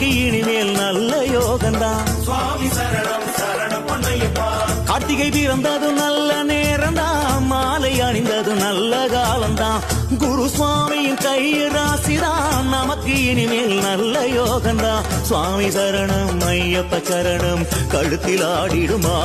நமக்கு இனிமேல் நல்ல யோகம்தான். சுவாமி சரணம் சரணம் பொன்னையப்பா கார்த்திகை பிறந்தது நல்ல நேரம்தான். மாலை அணிந்தது நல்ல காலம்தான். குரு சுவாமியின் கைய ராசிதான் நமக்கு இனிமேல் நல்ல யோகம்தான். சுவாமி சரணம் ஐயப்ப சரணம் கழுத்தில் ஆடிடுமா?